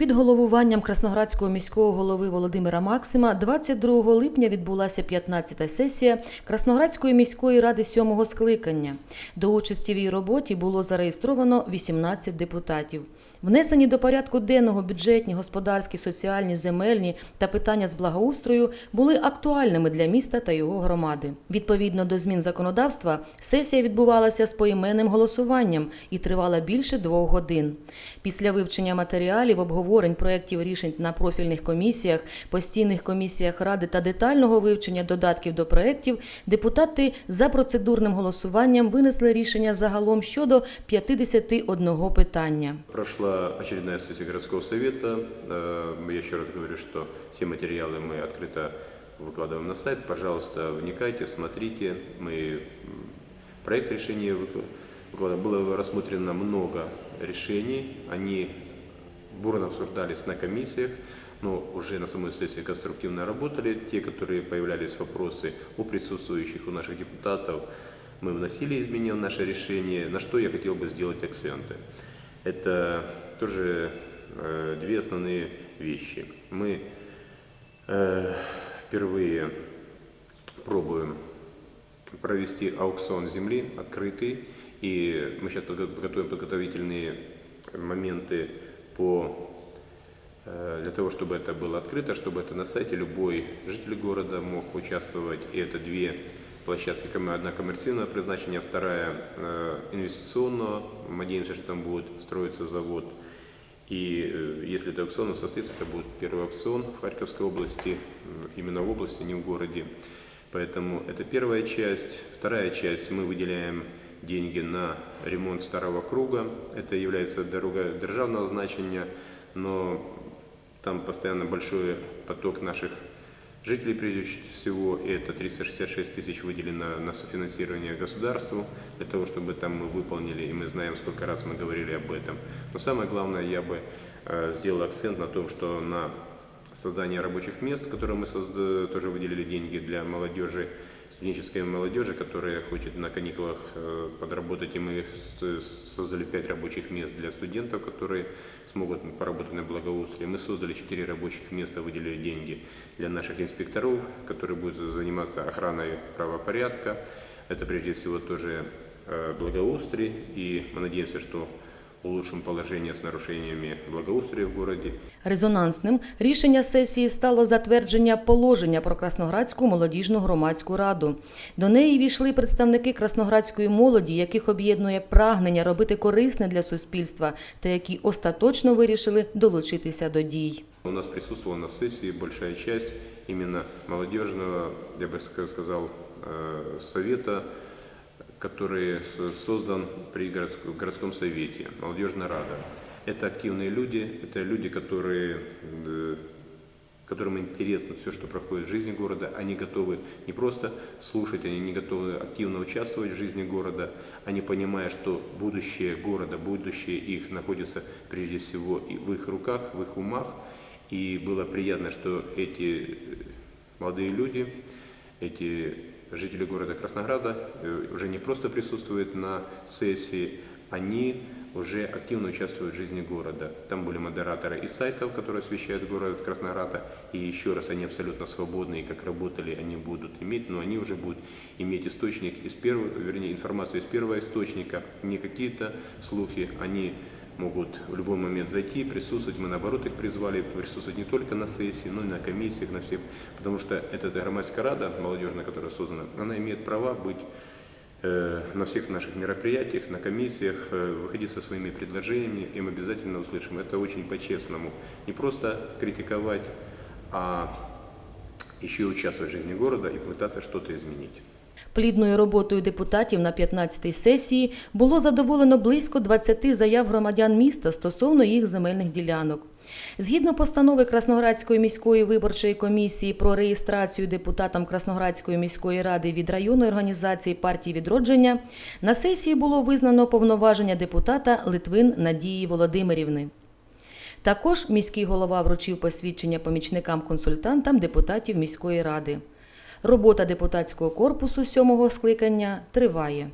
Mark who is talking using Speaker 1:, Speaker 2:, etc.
Speaker 1: Під головуванням Красноградського міського голови Володимира Максима 22 липня відбулася 15-та сесія Красноградської міської ради сьомого скликання. До участі в її роботі було зареєстровано 18 депутатів. Внесені до порядку денного бюджетні, господарські, соціальні, земельні та питання з благоустрою були актуальними для міста та його громади. Відповідно до змін законодавства, сесія відбувалася з поіменним голосуванням і тривала більше двох годин. Після вивчення матеріалів, обговорень проєктів рішень на профільних комісіях, постійних комісіях ради та детального вивчення додатків до проєктів, депутати за процедурним голосуванням винесли рішення загалом щодо 51 питання.
Speaker 2: Прошла очередная сессия городского совета. Э, Я еще раз говорю, что все материалы мы открыто выкладываем на сайт. Пожалуйста, вникайте, смотрите. Мы м, проект решения выкла- выкладываем. Было рассмотрено много решений. Они бурно обсуждались на комиссиях, но уже на самой сессии конструктивно работали. Те, которые появлялись вопросы у присутствующих, у наших депутатов, мы вносили изменения в наше решение, на что я хотел бы сделать акценты. Это тоже э, две основные вещи. Мы э, впервые пробуем провести аукцион земли открытый, и мы сейчас подготовим подготовительные моменты по э, для того, чтобы это было открыто, чтобы это на сайте любой житель города мог участвовать. И это две площадки, одна коммерциального предназначения, вторая э, инвестиционного. Надеемся, что там будет строиться завод. И э, если это аукцион состоится, это будет первый аукцион в Харьковской области, именно в области, не в городе. Поэтому это первая часть. Вторая часть мы выделяем деньги на ремонт старого круга. Это является дорога державного значения, но там постоянно большой поток наших жителей, прежде всего, это 366 тысяч выделено на софинансирование государству, для того, чтобы там мы выполнили, и мы знаем, сколько раз мы говорили об этом. Но самое главное, я бы э, сделал акцент на том, что на создание рабочих мест, которые мы созда- тоже выделили деньги для молодежи, студенческой молодежи, которая хочет на каникулах э, подработать, и мы создали пять рабочих мест для студентов, которые смогут поработать на благоустройстве. Мы создали четыре рабочих места, выделили деньги для наших инспекторов, которые будут заниматься охраной правопорядка. Это прежде всего тоже э, благоустрой, и мы надеемся, что улучшим положение с нарушениями благоустрия в городе.
Speaker 1: Резонансним рішення сесії стало затвердження положення про Красноградську молодіжну громадську раду. До неї війшли представники красноградської молоді, яких об'єднує прагнення робити корисне для суспільства, та які остаточно вирішили долучитися до дій.
Speaker 2: У нас присутствовала на сессии большая часть именно молодежного, я бы ска- сказал, э, совета, который создан при городск- городском совете, молодежная рада. Это активные люди, это люди, которые, э, которым интересно все, что проходит в жизни города. Они готовы не просто слушать, они не готовы активно участвовать в жизни города. Они понимая, что будущее города, будущее их находится прежде всего и в их руках, в их умах. И было приятно, что эти э, молодые люди, эти жители города Краснограда э, уже не просто присутствуют на сессии, они уже активно участвуют в жизни города. Там были модераторы из сайтов, которые освещают город Краснограда, и еще раз, они абсолютно свободны, и как работали, они будут иметь, но они уже будут иметь источник из первого, вернее, информацию из первого источника, не какие-то слухи, они могут в любой момент зайти, присутствовать. Мы наоборот их призвали присутствовать не только на сессии, но и на комиссиях, на всех. Потому что эта громадская рада молодежная, которая создана, она имеет права быть э, на всех наших мероприятиях, на комиссиях, э, выходить со своими предложениями, и мы обязательно услышим. Это очень по-честному. Не просто критиковать, а еще и участвовать в жизни города и пытаться что-то изменить.
Speaker 1: Плідною роботою депутатів на 15-й сесії було задоволено близько 20 заяв громадян міста стосовно їх земельних ділянок. Згідно постанови Красноградської міської виборчої комісії про реєстрацію депутатам Красноградської міської ради від районної організації партії відродження, на сесії було визнано повноваження депутата Литвин Надії Володимирівни. Також міський голова вручив посвідчення помічникам-консультантам депутатів міської ради. Робота депутатського корпусу сьомого скликання триває.